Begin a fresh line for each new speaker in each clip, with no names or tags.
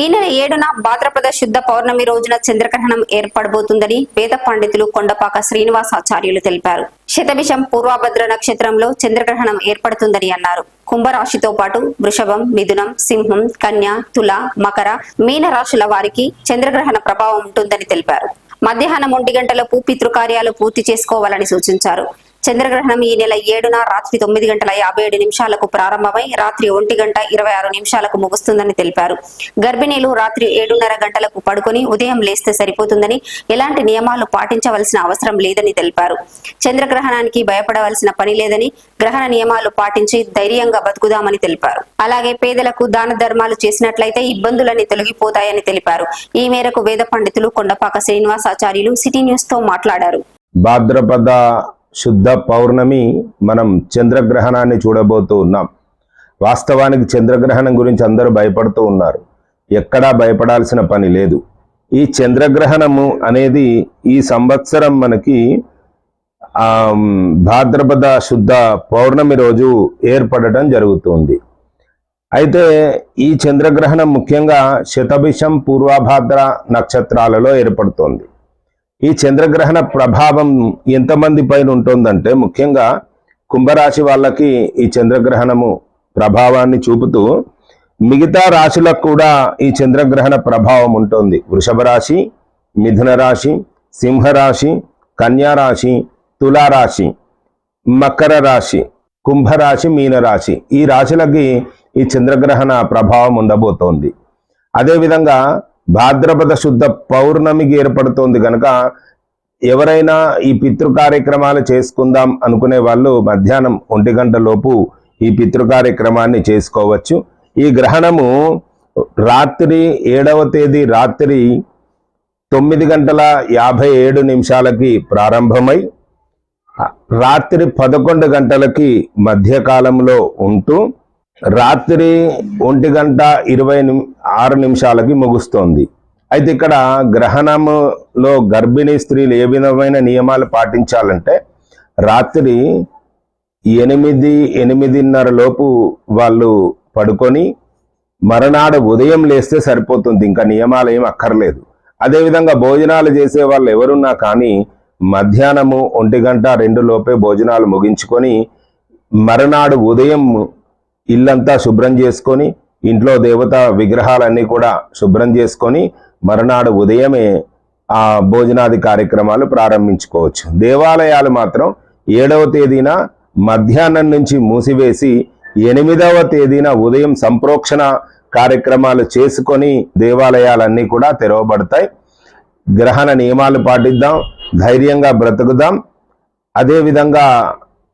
ఈ నెల ఏడున భాద్రపద శుద్ధ పౌర్ణమి రోజున చంద్రగ్రహణం ఏర్పడబోతుందని వేద పండితులు కొండపాక శ్రీనివాసాచార్యులు తెలిపారు. శతభిషం పూర్వభద్ర నక్షత్రంలో చంద్రగ్రహణం ఏర్పడుతుందని అన్నారు. కుంభరాశితో పాటు వృషభం మిథునం సింహం కన్య తుల మకర మీన రాశుల వారికి చంద్రగ్రహణ ప్రభావం ఉంటుందని తెలిపారు. మధ్యాహ్నం ఒంటి గంటలకు పితృకార్యాలు పూర్తి చేసుకోవాలని సూచించారు. చంద్రగ్రహణం ఈ నెల ఏడున రాత్రి తొమ్మిది గంటల యాభై ఏడు నిమిషాలకు ప్రారంభమై రాత్రి ఒంటి గంట ఇరవై ఆరు నిమిషాలకు ముగుస్తుందని తెలిపారు. గర్భిణీలు రాత్రి ఏడున్నర గంటలకు పడుకొని ఉదయం లేస్తే సరిపోతుందని ఎలాంటి నియమాలు పాటించవలసిన అవసరం లేదని తెలిపారు. చంద్రగ్రహణానికి భయపడవలసిన పని లేదని గ్రహణ నియమాలు పాటించి ధైర్యంగా బతుకుదామని తెలిపారు. అలాగే పేదలకు దాన ధర్మాలు చేసినట్లయితే ఇబ్బందులన్నీ తొలగిపోతాయని తెలిపారు. ఈ మేరకు వేద పండితులు కొండపాక శ్రీనివాసాచార్యులు సిటీ న్యూస్తో మాట్లాడారు.
భాద్రపద శుద్ధ పౌర్ణమి మనం చంద్రగ్రహణాన్ని చూడబోతూ ఉన్నాం. వాస్తవానికి చంద్రగ్రహణం గురించి అందరూ భయపడుతూ ఉన్నారు. ఎక్కడా భయపడాల్సిన పని లేదు. ఈ చంద్రగ్రహణము అనేది ఈ సంవత్సరం మనకి భాద్రపద శుద్ధ పౌర్ణమి రోజు ఏర్పడటం జరుగుతుంది. అయితే ఈ చంద్రగ్రహణం ముఖ్యంగా శతభిషం పూర్వభాద్ర నక్షత్రాలలో ఏర్పడుతోంది. ఈ చంద్రగ్రహణ ప్రభావం ఎంతమంది పైన ఉంటుందంటే ముఖ్యంగా కుంభరాశి వాళ్ళకి ఈ చంద్రగ్రహణము ప్రభావాన్ని చూపుతూ మిగతా రాశులకు కూడా ఈ చంద్రగ్రహణ ప్రభావం ఉంటుంది. వృషభ రాశి మిథున రాశి సింహరాశి కన్యా రాశి తులారాశి మకర రాశి కుంభరాశి మీనరాశి ఈ రాశులకి ఈ చంద్రగ్రహణ ప్రభావం ఉండబోతోంది. అదేవిధంగా భాద్రపద శుద్ధ పౌర్ణమికి ఏర్పడుతోంది కనుక ఎవరైనా ఈ పితృ కార్యక్రమాలు చేసుకుందాం అనుకునే వాళ్ళు మధ్యాహ్నం ఒంటి గంట లోపు ఈ పితృ కార్యక్రమాన్ని చేసుకోవచ్చు. ఈ గ్రహణము రాత్రి ఏడవ తేదీ రాత్రి తొమ్మిది గంటల యాభై ఏడు నిమిషాలకి ప్రారంభమై రాత్రి పదకొండు గంటలకి మధ్యకాలంలో ఉంటూ రాత్రి ఒంటి గంట ఇరవై ఆరు నిమిషాలకి ముగుస్తోంది. అయితే ఇక్కడ గ్రహణములో గర్భిణీ స్త్రీలు ఏ విధమైన నియమాలు పాటించాలంటే రాత్రి ఎనిమిది ఎనిమిదిన్నర లోపు వాళ్ళు పడుకొని మరునాడు ఉదయం లేస్తే సరిపోతుంది. ఇంకా నియమాలు ఏం అక్కర్లేదు. అదేవిధంగా భోజనాలు చేసే వాళ్ళు ఎవరున్నా కానీ మధ్యాహ్నము ఒంటి గంట రెండు లోపే భోజనాలు ముగించుకొని మరునాడు ఉదయం ఇల్లంతా శుభ్రం చేసుకొని ఇంట్లో దేవత విగ్రహాలన్నీ కూడా శుభ్రం చేసుకొని మరునాడు ఉదయమే ఆ భోజనాది కార్యక్రమాలు ప్రారంభించుకోవచ్చు. దేవాలయాలు మాత్రం ఏడవ తేదీన మధ్యాహ్నం నుంచి మూసివేసి ఎనిమిదవ తేదీన ఉదయం సంప్రోక్షణ కార్యక్రమాలు చేసుకొని దేవాలయాలన్నీ కూడా తెరవబడతాయి. గ్రహణ నియమాలు పాటిద్దాం ధైర్యంగా బ్రతుకుదాం. అదేవిధంగా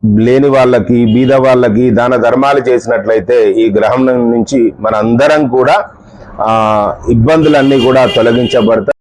లేని వాళ్ళకి బీద వాళ్ళకి దాన ధర్మాలు చేసినట్లయితే ఈ గ్రహం నుంచి మన అందరం కూడా ఆ ఇబ్బందులన్నీ కూడా తొలగించబడతాయి.